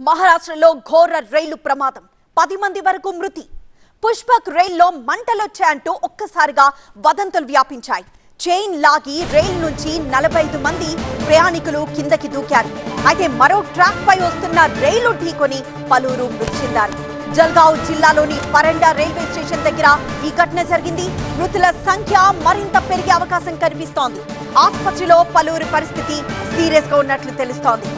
మహారాష్ట్రలో ఘోర రైలు ప్రమాదం. పది మంది వరకు మృతి. పుష్పక్ రైల్లో మంటలొచ్చాయంటూ ఒక్కసారిగా వదంతులు వ్యాపించాయి. చైన్ లాగి రైలు నుంచి నలభై ఐదు మంది ప్రయాణికులు కిందకి దూకారు. అయితే మరో ట్రాక్ పై వస్తున్న రైలు ఢీకొని పలువురు మృతి చెందారు. జల్గావ్ జిల్లాలోని పరండా రైల్వే స్టేషన్ దగ్గర ఈ ఘటన జరిగింది. మృతుల సంఖ్య మరింత పెరిగే అవకాశం కనిపిస్తోంది. ఆసుపత్రిలో పలువురి పరిస్థితి సీరియస్గా ఉన్నట్లు తెలుస్తోంది.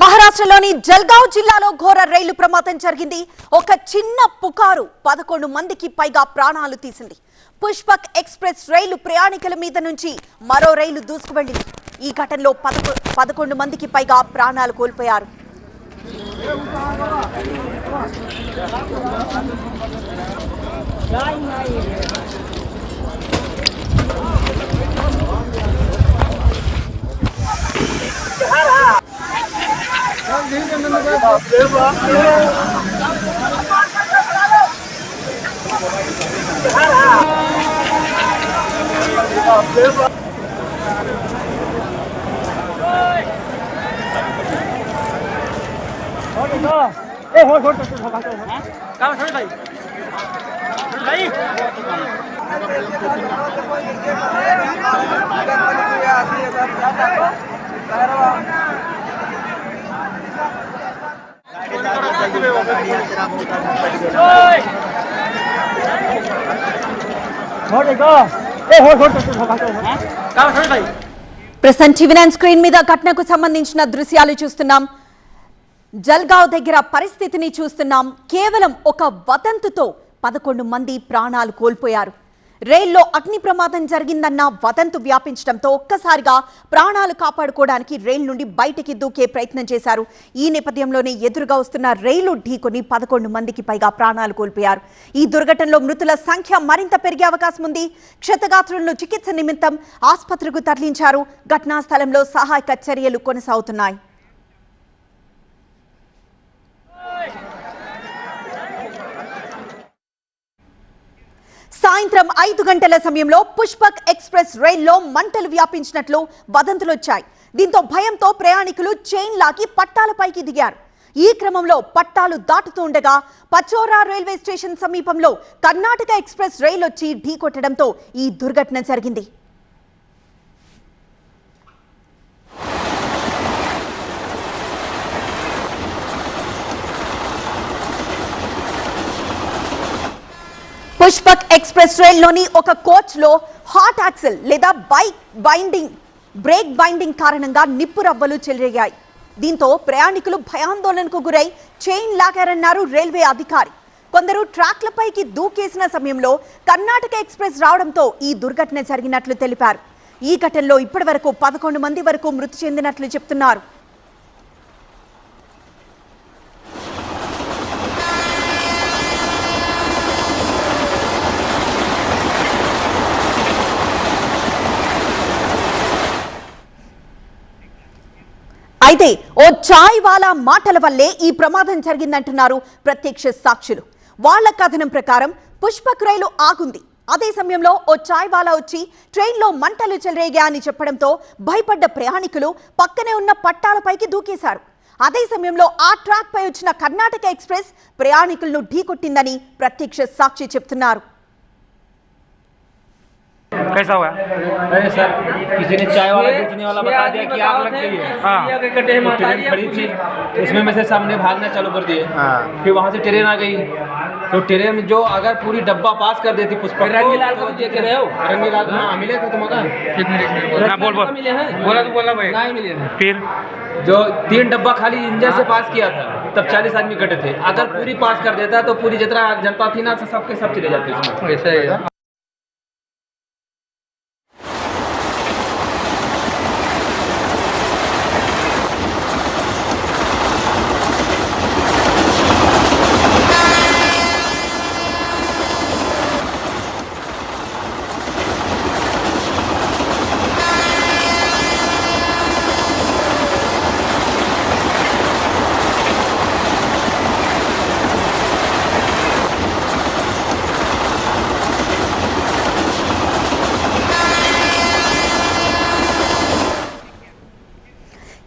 మహారాష్ట్రలోని జల్గావ్ జిల్లాలో ఘోర రైలు ప్రమాదం జరిగింది. ఒక చిన్న పుకారు పదకొండు మందికి పైగా ప్రాణాలు తీసింది. పుష్పక్ ఎక్స్ప్రెస్ రైలు ప్రయాణికుల మీద నుంచి మరో రైలు దూసుకువెళ్ళింది ఈ ఘటనలో పదకొ పదకొండు మందికి పైగా ప్రాణాలు కోల్పోయారు. Ê, hồi, hồi, hồi, hồi, hồi. Cao thôi vậy. Lấy. Thôi đi con. ప్రస్తుతం టీవీ నైన్ స్క్రీన్ మీద ఘటనకు సంబంధించిన దృశ్యాలు చూస్తున్నాం. జల్గావ్ దగ్గర పరిస్థితిని చూస్తున్నాం. కేవలం ఒక వదంతుతో పదకొండు మంది ప్రాణాలు కోల్పోయారు. రైల్లో అగ్ని ప్రమాదం జరిగిందన్న వదంతు వ్యాపించడంతో ఒక్కసారిగా ప్రాణాలు కాపాడుకోవడానికి రైలు నుండి బయటికి దూకే ప్రయత్నం చేశారు. ఈ నేపథ్యంలోనే ఎదురుగా వస్తున్న రైలు ఢీకొని పదకొండు మందికి పైగా ప్రాణాలు కోల్పోయారు. ఈ దుర్ఘటనలో మృతుల సంఖ్య మరింత పెరిగే అవకాశం ఉంది. క్షతగాత్రులను చికిత్స నిమిత్తం ఆసుపత్రికి తరలించారు. ఘటనా స్థలంలో సహాయక చర్యలు కొనసాగుతున్నాయి. సాయంత్రం ఐదు గంటల సమయంలో పుష్పక్ ఎక్స్ప్రెస్ రైల్లో మంటలు వ్యాపించినట్లు వదంతులొచ్చాయి. దీంతో భయంతో ప్రయాణికులు చైన్ లాగి పట్టాలపైకి దిగారు. ఈ క్రమంలో పట్టాలు దాటుతూ ఉండగా పచోరా రైల్వే స్టేషన్ సమీపంలో కర్ణాటక ఎక్స్ప్రెస్ రైలు వచ్చి ఢీకొట్టడంతో ఈ దుర్ఘటన జరిగింది. పుష్పక్ ఎక్స్ప్రెస్ రైల్లోని ఒక కోచ్లో హాట్ యాక్సిల్ లేదా బైక్ బైండింగ్ బ్రేక్ బైండింగ్ కారణంగా నిప్పు రవ్వలు చెలరేగాయి. దీంతో ప్రయాణికులు భయాందోళనకు గురై చైన్ లాగారన్నారు రైల్వే అధికారి. కొందరు ట్రాక్లపైకి దూకేసిన సమయంలో కర్ణాటక ఎక్స్ప్రెస్ రావడంతో ఈ దుర్ఘటన జరిగినట్లు తెలిపారు. ఈ ఘటనలో ఇప్పటి వరకు పదకొండు మంది వరకు మృతి చెందినట్లు చెప్తున్నారు. అయితే ఓ చాయ్ వాలా మాటల వల్లే ఈ ప్రమాదం జరిగిందంటున్నారు ప్రత్యక్ష సాక్షులు. వాళ్ళ కథనం ప్రకారం పుష్పక్ రైలు ఆగుంది. అదే సమయంలో ఓ చాయ్ వాలా వచ్చి ట్రైన్లో మంటలు చెలరేగా అని చెప్పడంతో భయపడ్డ ప్రయాణికులు పక్కనే ఉన్న పట్టాలపైకి దూకేశారు. అదే సమయంలో ఆ ట్రాక్ పై వచ్చిన కర్ణాటక ఎక్స్ప్రెస్ ప్రయాణికులను ఢీకొట్టిందని ప్రత్యక్ష సాక్షి చెప్తున్నారు. कैसा हुआ? अरे सर किसी ने चाय वाला बेचने वाला बता दिया कि आग लग गई है। हाँ। ट्रेन खड़ी थी उसमें में से सबने भागना चालू कर दिए। फिर वहाँ से ट्रेन आ गई। तो ट्रेन जो अगर पूरी डब्बा पास कर देती पुष्पक को- रंगीलाल को भी रहे हो? रंगीलाल हाँ मिले थे तुम्हारा ना बोल बोल। मिले हैं? बोला तो बोला भाई। नहीं मिले हैं। फिर? जो तीन डब्बा खाली इंजन से पास किया था तब चालीस आदमी कटे थे। अगर पूरी पास कर देता तो पूरी जितना जनता थी ना सबके सब चले जाते उसमें। ऐसा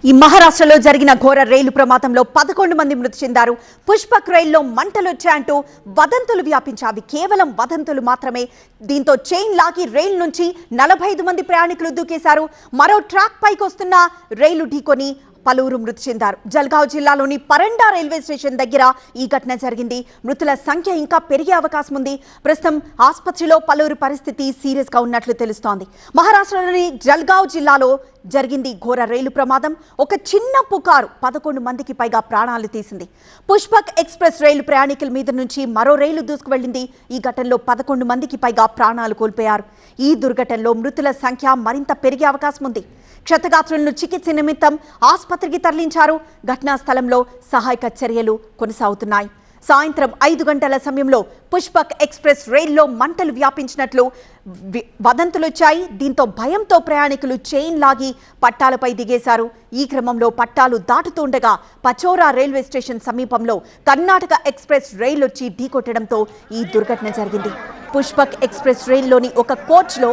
ఈ మహారాష్ట్రలో జరిగిన ఘోర రైలు ప్రమాదంలో పదకొండు మంది మృతి చెందారు. పుష్పక్ రైల్లో మంటలొచ్చాయంటూ వదంతులు వ్యాపించావి కేవలం వదంతులు మాత్రమే. దీంతో చైన్ లాగి రైలు నుంచి నలభై ఐదు మంది ప్రయాణికులు దూకేశారు. మరో ట్రాక్ పైకి వస్తున్న రైలు ఢీకొని పలువురు మృతి చెందారు. జల్గావ్ జిల్లాలోని పరండా రైల్వే స్టేషన్ దగ్గర ఈ ఘటన జరిగింది. మృతుల సంఖ్య ఇంకా పెరిగే అవకాశం ఉంది. ప్రస్తుతం ఆసుపత్రిలో పలువురు పరిస్థితి సీరియస్గా ఉన్నట్లు తెలుస్తోంది. మహారాష్ట్రలోని జల్గావ్ జిల్లాలో జరిగింది. ఘోర రైలు ప్రమాదం. ఒక చిన్న పుకారు పదకొండు మందికి పైగా ప్రాణాలు తీసింది. పుష్పక్ ఎక్స్ప్రెస్ రైలు ప్రయాణికుల మీద నుంచి మరో రైలు దూసుకువెళ్ళింది ఈ ఘటనలో పదకొండు మందికి పైగా ప్రాణాలు కోల్పోయారు. ఈ దుర్ఘటనలో మృతుల సంఖ్య మరింత పెరిగే అవకాశం ఉంది. క్షతగాత్రులను చికిత్స నిమిత్తం ఆసుపత్రికి తరలించారు. ఘటనా స్థలంలో సహాయక చర్యలు కొనసాగుతున్నాయి. సాయంత్రం ఐదు గంటల సమయంలో పుష్పక్ ఎక్స్ప్రెస్ రైల్లో మంటలు వ్యాపించినట్లు వదంతులొచ్చాయి. దీంతో భయంతో ప్రయాణికులు చైన్ లాగి పట్టాలపై దిగేశారు. ఈ క్రమంలో పట్టాలు దాటుతుండగా పచోరా రైల్వే స్టేషన్ సమీపంలో కర్ణాటక ఎక్స్ప్రెస్ రైలు వచ్చి ఢీకొట్టడంతో ఈ దుర్ఘటన జరిగింది. పుష్పక్ ఎక్స్ప్రెస్ రైల్లోని ఒక కోచ్లో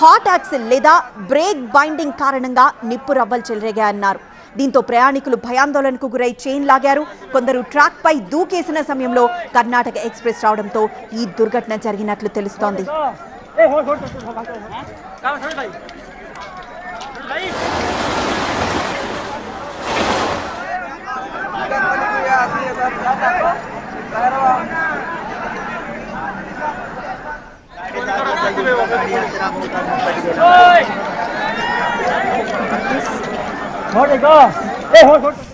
హాట్ యాక్సిల్ లేదా బ్రేక్ బైండింగ్ కారణంగా నిప్పు రవ్వలు చెలరేగాయన్నారు. దీంతో ప్రయాణికులు భయాందోళనకు గురై చైన్ లాగారు. కొందరు ట్రాక్ పై దూకేసిన సమయంలో కర్ణాటక ఎక్స్ప్రెస్ రావడంతో ఈ దుర్ఘటన జరిగినట్లు తెలుస్తోంది. 我哋个，诶，